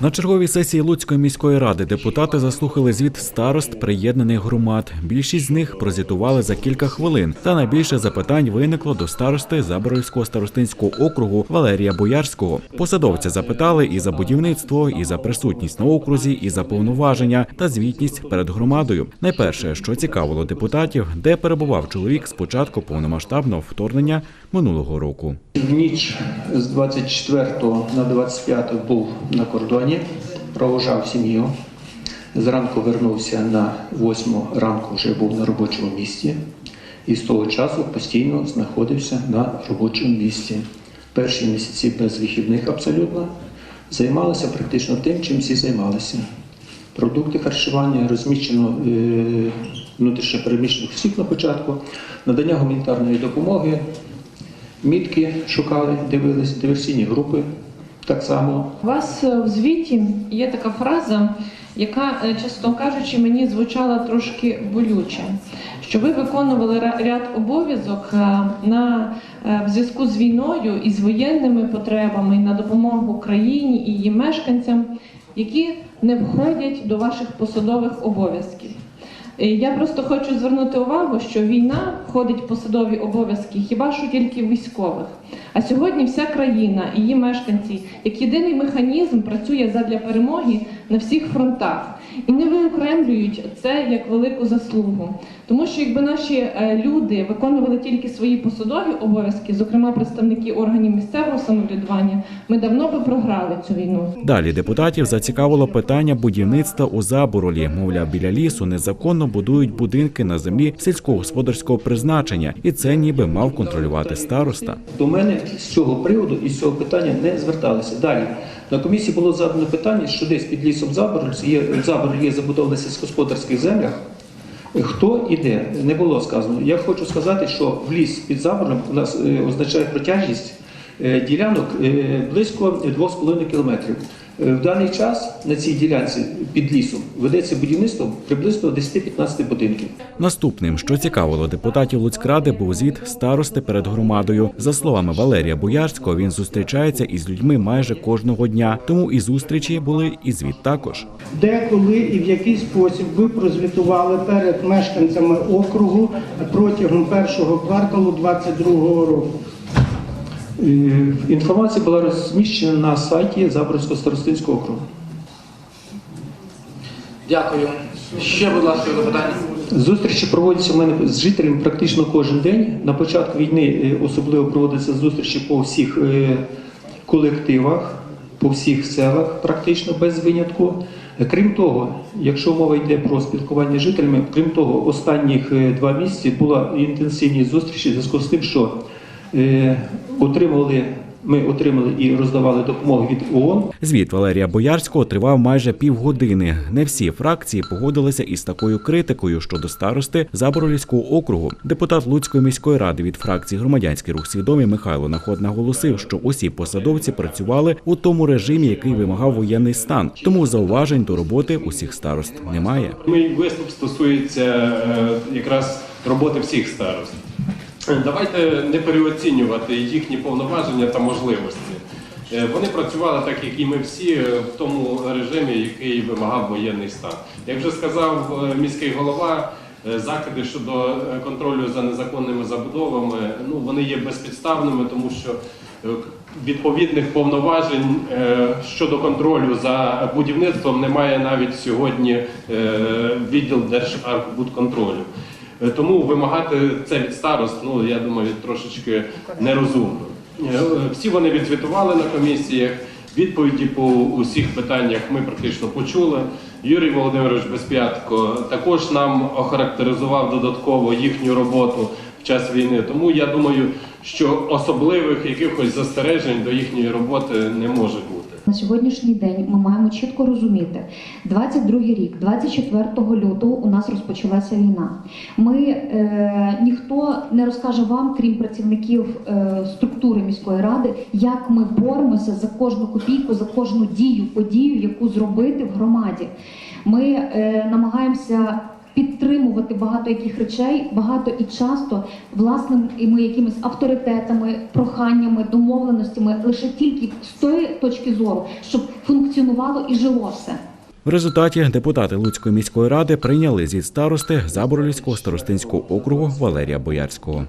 На черговій сесії Луцької міської ради депутати заслухали звіт старост приєднаних громад. Більшість з них прозвітували за кілька хвилин. Та найбільше запитань виникло до старости Заборовського старостинського округу Валерія Боярського. Посадовця запитали і за будівництво, і за присутність на окрузі, і за повноваження та звітність перед громадою. Найперше, що цікавило депутатів, де перебував чоловік з початку повномасштабного вторгнення минулого року. В ніч з 24 на 25 був на кордоні, провожав сім'ю. Зранку вернувся на 8 ранку, вже був на робочому місці. І з того часу постійно знаходився на робочому місці. Перші місяці без вихідних абсолютно займалися практично тим, чим всі займалися. Продукти харчування розміщено е, внутрішньо переміщених осіб на початку, надання гуманітарної допомоги, Мітки шукали, дивились, диверсійні групи так само. У вас е, в звіті є така фраза, яка, е, чесно кажучи, мені звучала трошки болюче. Що ви виконували ряд обов'язок е, на в зв'язку з війною і з воєнними потребами на допомогу країні і її мешканцям, які не входять до ваших посадових обов'язків. Я просто хочу звернути увагу, що війна входить в посадові обов'язки хіба що тільки військових. А сьогодні вся країна і її мешканці, як єдиний механізм, працює задля перемоги на всіх фронтах і не виокремлюють це як велику заслугу. Тому що якби наші е, люди виконували тільки свої посадові обов'язки, зокрема представники органів місцевого самоврядування, ми давно би програли цю війну. Далі депутатів зацікавило питання будівництва у Заборолі. Мовляв, біля лісу незаконно будують будинки на землі сільськогосподарського призначення, і це ніби мав контролювати староста. До мене з цього приводу і з цього питання не зверталися. Далі на комісії було задано питання, що десь під лісом Заборль є Заборль є забудова на сільськогосподарських землях. Хто і де? Не було сказано. Я хочу сказати, що в ліс під Заборлем у нас е, означає протяжність е, ділянок е, близько 2,5 кілометрів. Е, В даний час на цій ділянці під лісом ведеться будівництво приблизно 10-15 будинків. Наступним, що цікавило депутатів Луцькради, був звіт старости перед громадою. За словами Валерія Боярського, він зустрічається із людьми майже кожного дня. Тому і зустрічі були, і звіт також. Де, коли і в який спосіб ви прозвітували перед мешканцями округу протягом першого кварталу 2022 року? Інформація була розміщена на сайті Заборського старостинського округу. Дякую. Ще, будь ласка, запитання. Зустрічі проводяться в мене з жителями практично кожен день. На початку війни е, особливо проводяться зустрічі по всіх е, колективах, по всіх селах, практично без винятку. Крім того, якщо мова йде про спілкування з жителями, крім того, останніх е, два місяці була інтенсивні зустрічі в зв'язку з тим, що отримували, ми отримали і роздавали допомогу від ООН. Звіт Валерія Боярського тривав майже півгодини. Не всі фракції погодилися із такою критикою щодо старости Заборолівського округу. Депутат Луцької міської ради від фракції Громадянський рух свідомий Михайло Наход наголосив, що усі посадовці працювали у тому режимі, який вимагав воєнний стан. Тому зауважень до роботи усіх старост немає. Мій виступ стосується е, якраз роботи всіх старост. Давайте не переоцінювати їхні повноваження та можливості. Е, Вони працювали так, як і ми всі, е, в тому режимі, який вимагав воєнний стан. Як вже сказав е, міський голова, е, закиди щодо е, контролю за незаконними забудовами, ну вони є безпідставними, тому що е, відповідних повноважень е, щодо контролю за будівництвом немає навіть сьогодні е, відділ Держархбудконтролю. Е, Тому вимагати це від старост, ну я думаю, трошечки нерозумно. Е, Всі вони відзвітували на комісіях. Відповіді по усіх питаннях ми практично почули. Юрій Володимирович Безп'ятко також нам охарактеризував додатково їхню роботу в час війни. Тому я думаю, що особливих якихось застережень до їхньої роботи не може бути. На сьогоднішній день ми маємо чітко розуміти, 22 рік, 24 лютого у нас розпочалася війна. Ми е, ніхто не розкаже вам, крім працівників е, структури міської ради, як ми боремося за кожну копійку, за кожну дію, подію, яку зробити в громаді. Ми е, намагаємося підтримувати багато яких речей, багато і часто власними якимись авторитетами, проханнями, домовленостями, лише тільки з тої точки зору, щоб функціонувало і жило все. В результаті депутати Луцької міської ради прийняли зі старости Заборлівського старостинського округу Валерія Боярського.